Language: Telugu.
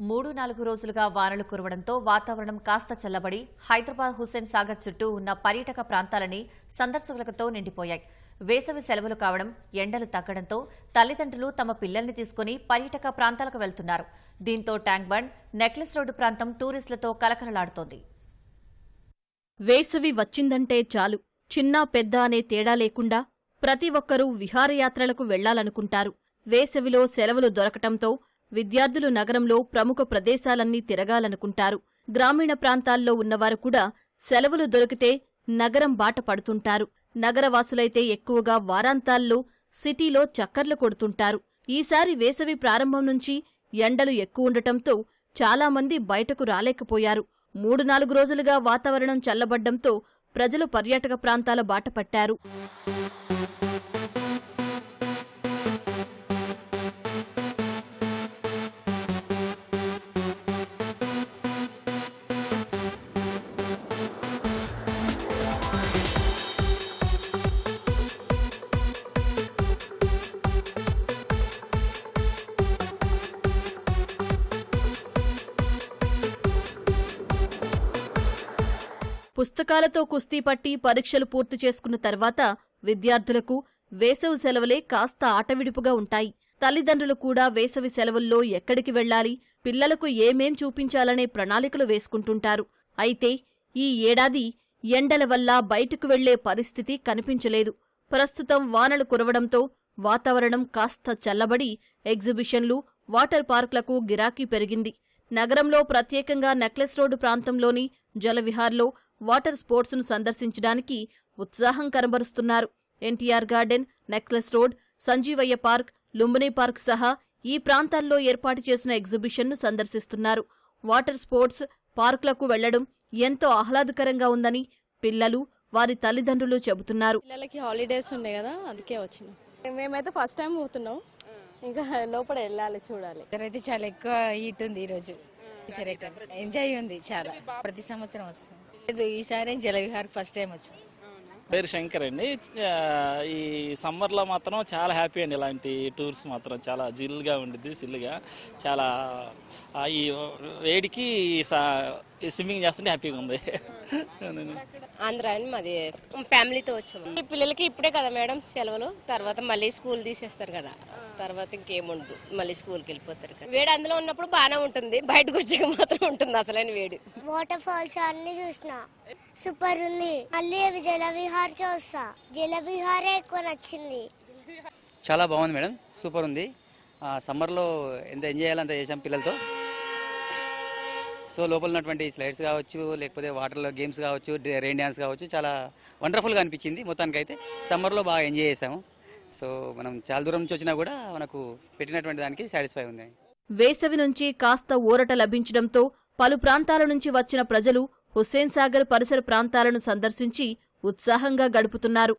మూడు నాలుగు రోజులుగా వానలు కురవడంతో వాతావరణం కాస్త చల్లబడి హైదరాబాద్ హుస్సేన్ సాగర్ చుట్టూ ఉన్న పర్యాటక ప్రాంతాలని సందర్శకులతో నిండిపోయాయి. వేసవి సెలవులు కావడం ఎండలు తగ్గడంతో తల్లిదండ్రులు తమ పిల్లల్ని తీసుకుని పర్యాటక ప్రాంతాలకు వెళ్తున్నారు. దీంతో ట్యాంక్ బండ్ నెక్లెస్ రోడ్డు ప్రాంతం టూరిస్టులతో కలకలలాడుతోంది. వేసవి వచ్చిందంటే చాలు. చిన్నా పెద్ద అనే తేడా లేకుండా ప్రతి ఒక్కరూ విహారయాత్రలకు వెళ్ళాలనుకుంటారు. వేసవిలో సెలవులు దొరకటంతో విద్యార్థులు నగరంలో ప్రముఖ ప్రదేశాలన్నీ తిరగాలనుకుంటారు. గ్రామీణ ప్రాంతాల్లో ఉన్నవారు కూడా సెలవులు దొరికితే నగరం బాట పడుతుంటారు. నగరవాసులైతే ఎక్కువగా వారాంతాల్లో సిటీలో చక్కర్లు కొడుతుంటారు. ఈసారి వేసవి ప్రారంభం నుంచి ఎండలు ఎక్కువుండటంతో చాలామంది బయటకు రాలేకపోయారు. మూడు నాలుగు రోజులుగా వాతావరణం చల్లబడ్డంతో ప్రజలు పర్యాటక ప్రాంతాల బాట పట్టారు. పుస్తకాలతో కుస్తీ పట్టి పరీక్షలు పూర్తి చేసుకున్న తర్వాత విద్యార్థులకు వేసవి సెలవులే కాస్త ఆటవిడుపుగా ఉంటాయి. తల్లిదండ్రులు కూడా వేసవి సెలవుల్లో ఎక్కడికి వెళ్ళాలి పిల్లలకు ఏమేం చూపించాలనే ప్రణాళికలు వేసుకుంటుంటారు. అయితే ఈ ఏడాది ఎండల వల్ల బయటకు వెళ్ళే పరిస్థితి కనిపించలేదు. ప్రస్తుతం వానలు కురవడంతో వాతావరణం కాస్త చల్లబడి ఎగ్జిబిషన్లు వాటర్ పార్కులకు గిరాకీ పెరిగింది. నగరంలో ప్రత్యేకంగా నెక్లెస్ రోడ్డు ప్రాంతంలోని జలవిహార్లో వాటర్ స్పోర్ట్స్ను సందర్శించడానికి ఉత్సాహం కనబరుస్తున్నారు. NTR garden necklace road Sanjeevaiah park Lumbini park సహా ఈ ప్రాంతాల్లో ఏర్పాటు చేసిన ఎగ్జిబిషన్ను సందర్శిస్తున్నారు. వాటర్ స్పోర్ట్స్ పార్కులకు వెళ్ళడం ఎంతో ఆహ్లాదకరంగా ఉందని పిల్లలు వారి తల్లిదండ్రులు చెబుతున్నారు. పిల్లలకి హాలిడేస్ ఉన్నాయి కదా అందుకే వచ్చినాం. మేమైతే ఫస్ట్ టైం పోతున్నాం. ఇంకా లోపల వెళ్ళాలి చూడాలి. అయితే చాలా ఎక్కువ హీట్ ఉంది ఈ రోజు ఎంజాయ్ ఉంది చాలా. ప్రతి సంవత్సరం వస్తాం లేదు ఈసారి జలవిహార్ ఫస్ట్ టైం వచ్చాం. పేరు శంకర్ అండి. ఈ సమ్మర్లో మాత్రం చాలా హ్యాపీ అండి ఇలాంటి టూర్స్ మాత్రం. చాలా జిల్గా ఉండిద్ది సిల్లుగా చాలా ఈ వేడికి స్విమ్మింగ్ చేస్తుంటే హ్యాపీగా ఉంది. ఆంధ్ర అని మాది. ఫ్యామిలీతో వచ్చాము ఈ పిల్లలకి ఇప్పుడే కదా మేడం సెలవులు. తర్వాత మళ్ళీ స్కూల్ తీసేస్తారు కదా. తర్వాత ఇంకేముండదు. మళ్ళీ స్కూల్కి వెళ్ళిపోతారు కదా. వేడి అందులో ఉన్నప్పుడు బాగానే ఉంటుంది. బయటకు వచ్చాక మాత్రం ఉంటుంది అసలైన వేడి. వాటర్ ఫాల్స్ అన్ని చూసిన. సూపర్ ఉంది. మళ్ళీ అవి జలవిహార్కే వస్తా. జలవిహారే ఎక్కువ నచ్చింది. చాలా బాగుంది మేడం. సూపర్ ఉంది. ఆ, సమ్మర్లో ఎంత ఎంజాయ్ చేయాలంత చేసాం పిల్లలతో. సో లోపల ఉన్నటువంటి స్లైడ్స్ కావచ్చు లేకపోతే వాటర్లో గేమ్స్ కావచ్చు రెయిన్ డ్యాన్స్ కావచ్చు చాలా వండర్ఫుల్గా అనిపించింది మొత్తానికైతే. సమ్మర్లో బాగా ఎంజాయ్ చేసాము సో మనం చాలా దూరం నుంచి వచ్చినా కూడా మనకు పెట్టినటువంటి దానికి సాటిస్ఫై ఉంది. వేసవి నుంచి కాస్త ఊరట లభించడంతో పలు ప్రాంతాల నుంచి వచ్చిన ప్రజలు హుస్సేన్ సాగర్ పరిసర ప్రాంతాలను సందర్శించి ఉత్సాహంగా గడుపుతున్నారు.